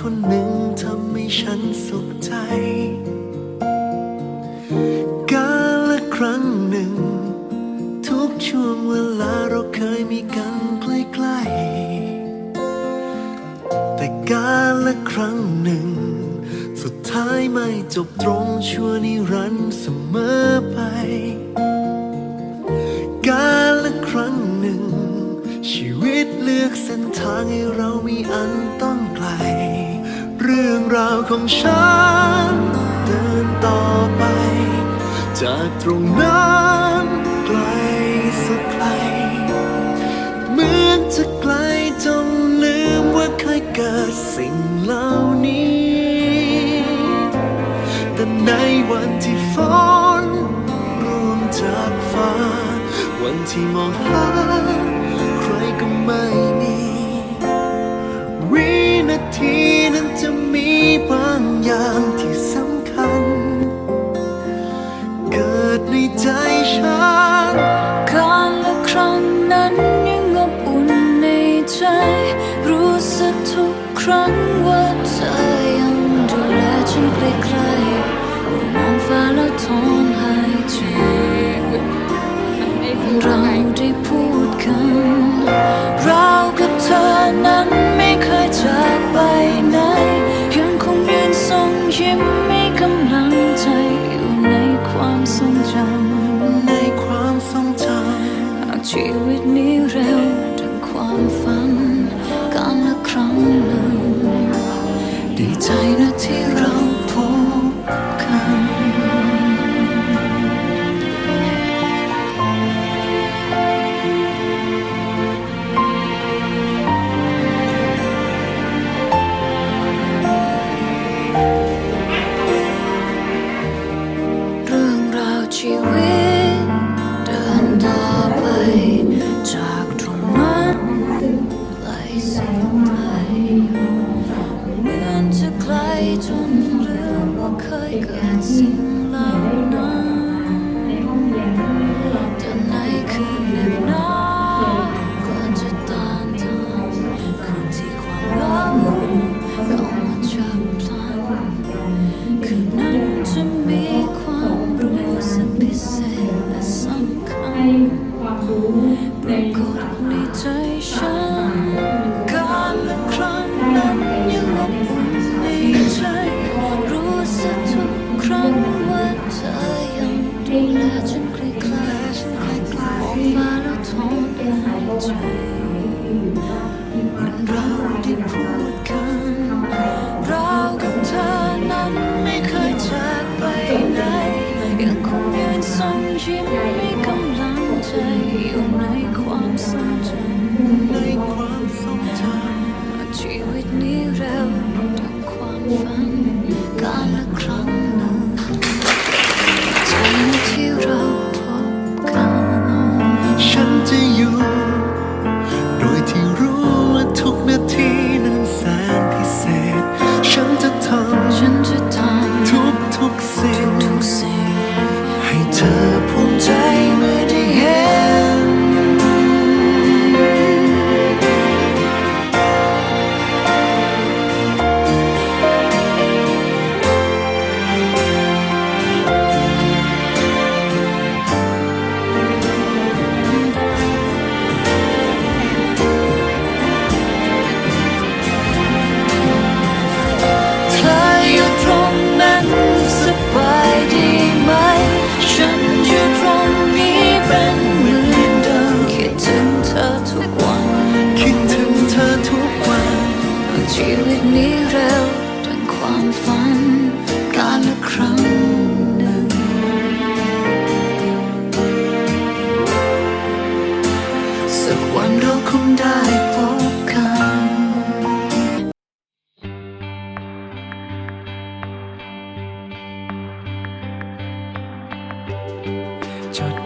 คนหนึ่งทำให้ฉันสุขใจ กาละครั้งหนึ่ง ทุกช่วงเวลาเราเคยมีกันใกล้ๆ แต่กาละครั้งหนึ่ง สุดท้ายไม่จบตรงชั่วนิรันดร์เสมอไป กาละครั้งหนึ่งชีวิตเลือกเส้นทางให้เรามีอันต้องไกล เรื่องราวของฉัน เดินต่อไป จากตรงนั้นไกลสักไกล เหมือนจะไกลจนลืมว่าเคยเกิดสิ่งเหล่านี้ แต่ในวันที่ฝนร่วงจากฟ้า วันที่มองหาใครก็ไม่มี วินาที จะมีบางอย่างที่สำคัญ เกิดในใจฉันการละครั้งนั้นยังอบอุ่นในใจ รู้สึกทุกครั้งว่าเธอยังดูแลฉันใกล้ๆว่ามองฟ้าแล้วถอนหายใจเราได้พูดกัน เรากับเธอนั้นไม่เคยจาก ยิ้มให้กำลังใจอยู่ในความทรงจำในความทรงจหากชีวิ คัญปรากฏในใจฉันการละครั้งนั้นยังอบอุ่นในใจรู้สึกทุกครั้งว่าเธอยังดูแลฉันใกล้ายๆมองฟ้าแล้วถอนหายใจเหมือนเราได้พูดกันเรากับเธอนั้นไม่เคยจากไปไหนยังคงยืนส่งยิ้มให้กำลัง ใจอยู่ในความทรงจำในความทรงจำชีวิตนี้เร็วดังความฝัน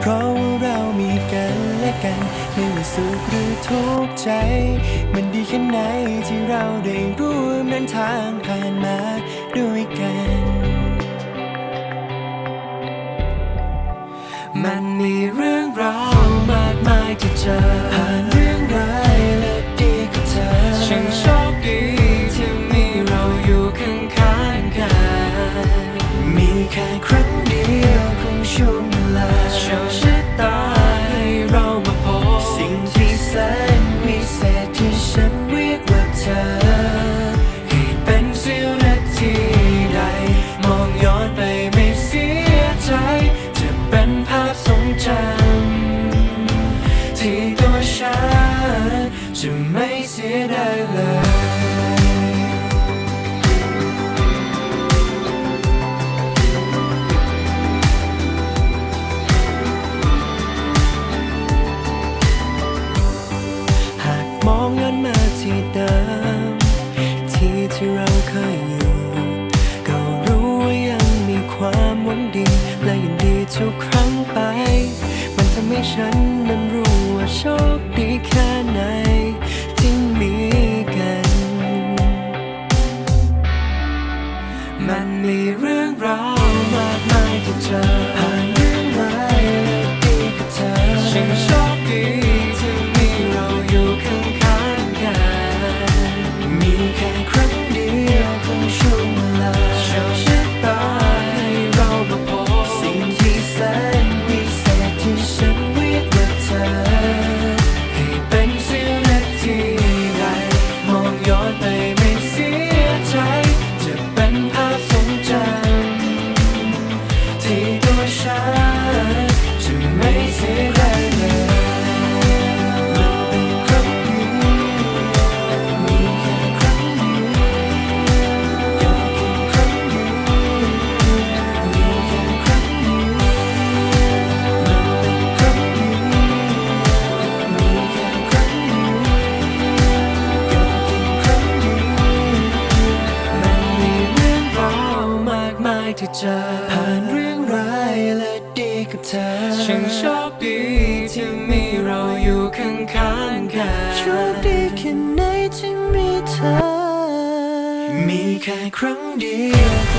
เพราะว่าเรามีกันและกัน ไม่ว่าสุขหรือทุกข์ใจ มันดีแค่ไหนที่เราได้ร่วมเดินทางผ่านมาด้วยกัน มันมีเรื่องราวมากมายที่เจอผ่านเรื่องราว ฉันโชคดีที่มีเราอยู่ข้างๆกันโชคดีแค่ไหนที่มีเธอ มีแค่ครั้งเดียว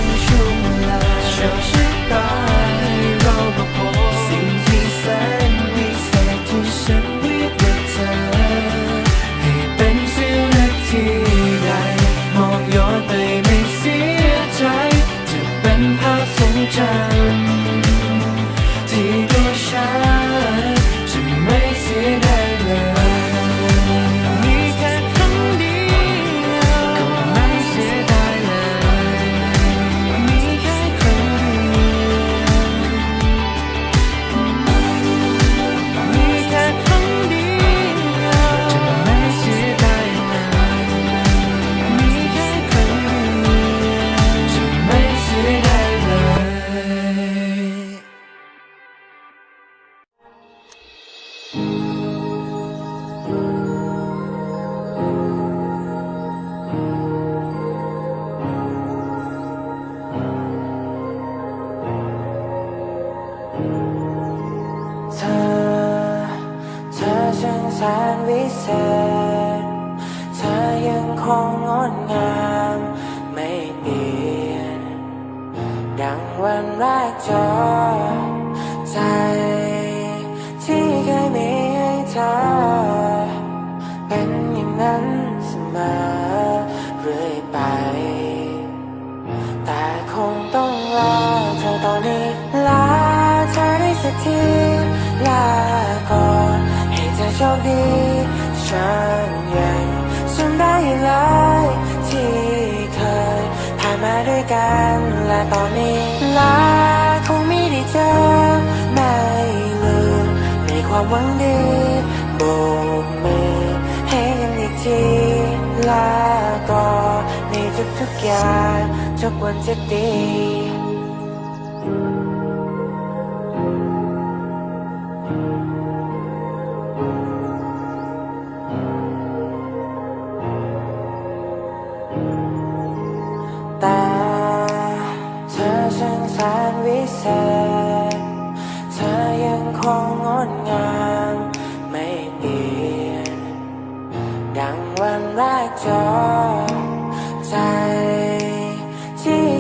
เธอ เธอช่าแสนวิเศษ เธอยังคงงดงามไม่เปลี่ยน ดังวันแรกเจอใจ ที่เคยมีให้เธอ ที่ลาก่อนให้เธอโชคดี ฉันยังจำได้หลายที่เคยผ่านมาด้วยกันและตอนนี้ลาคงไม่ได้เจอไม่ลืมมีความหวังดีโบกมือให้กันอีกทีลาก่อนในทุกๆอย่างทุกวันจะดี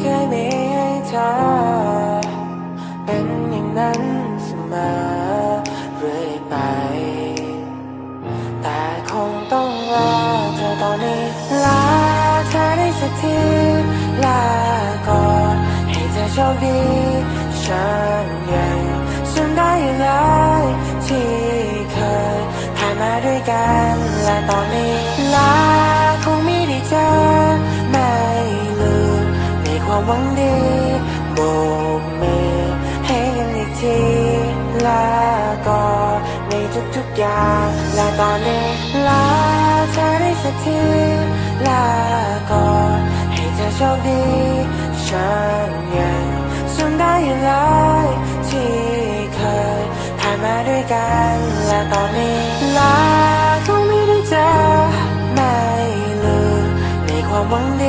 เคยมีให้เธอ เป็นอย่างนั้นเสมอเรื่อยไป แต่คงต้องลาเธอตอนนี้ลาเธอได้สักทีลาก่อนให้เธอโชคดีฉันยังจำได้เลยที่เคยผ่านมาด้วยกัน ความหวังดีโบกมือให้กันอีกทีลาก่อนในทุกๆอย่างและตอนนี้ลาเธอได้สักทีลาก่อนให้เธอโชคดีฉันยังจำได้อยู่เลยที่เคยผ่านมาด้วยกันและตอนนี้ลาคงไม่ได้เจอไม่ลืมในความหวังดี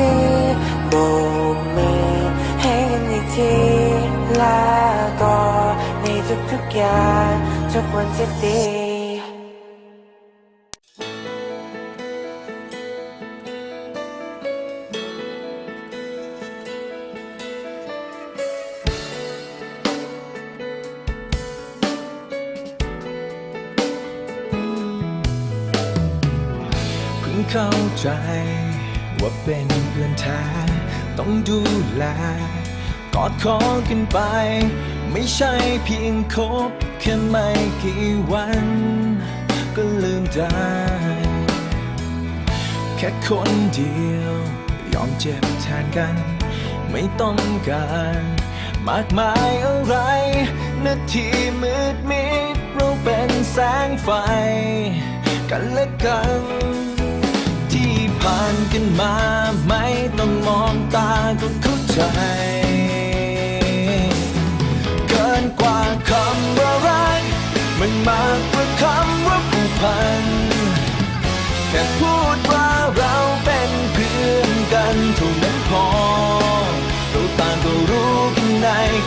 ทุกๆอย่างทุกวันจะดีเพิ่งเข้าใจ ว่าเป็นเพื่อนแท้ ต้องดูแล กอดคอกันไป ไม่ใช่เพียงคบแค่ไม่กี่วัน ก็ลืมได้ แค่คนเดียว ยอมเจ็บแทนกัน ไม่ต้องการมากมายอะไร นาทีมืดมิดเราเป็นแสงไฟ กันและกัน ที่ผ่านกันมาไม่ต้องมองตาก็เข้าใจ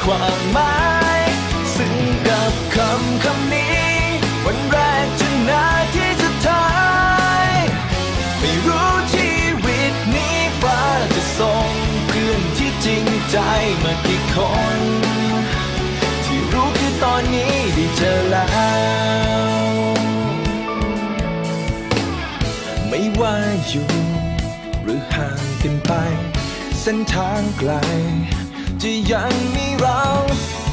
ความหมายซึ่งกับคำคำนี้ วันแรกจนนาทีสุดท้าย ไม่รู้ชีวิตนี้ฟ้าจะส่งเพื่อนที่จริงใจมากี่คน ที่รู้คือตอนนี้ได้เจอแล้ว ไม่ว่าอยู่ หรือห่างกันไป เส้นทางไกล จะยังมีเรา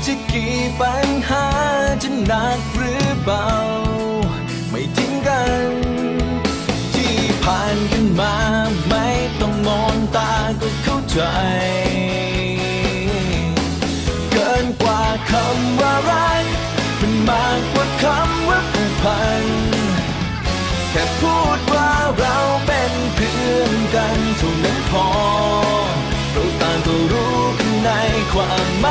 จะกี่ปัญหาจะหนักหรือเบา ไม่ทิ้งกัน ที่ผ่านกันมาไม่ต้องมองตาก็เข้าใจ เกินกว่าคำว่ารักมันมากกว่าคำว่าผูกพัน แค่พูดว่าเราเป็นเพื่อนกันเท่านั้นพอ ความ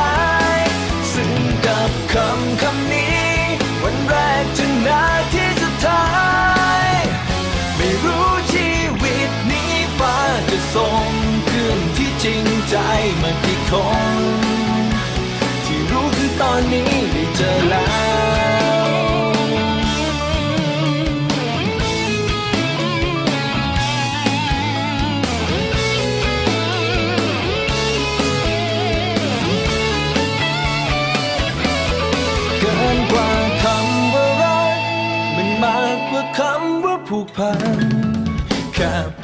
ผูกพันแค่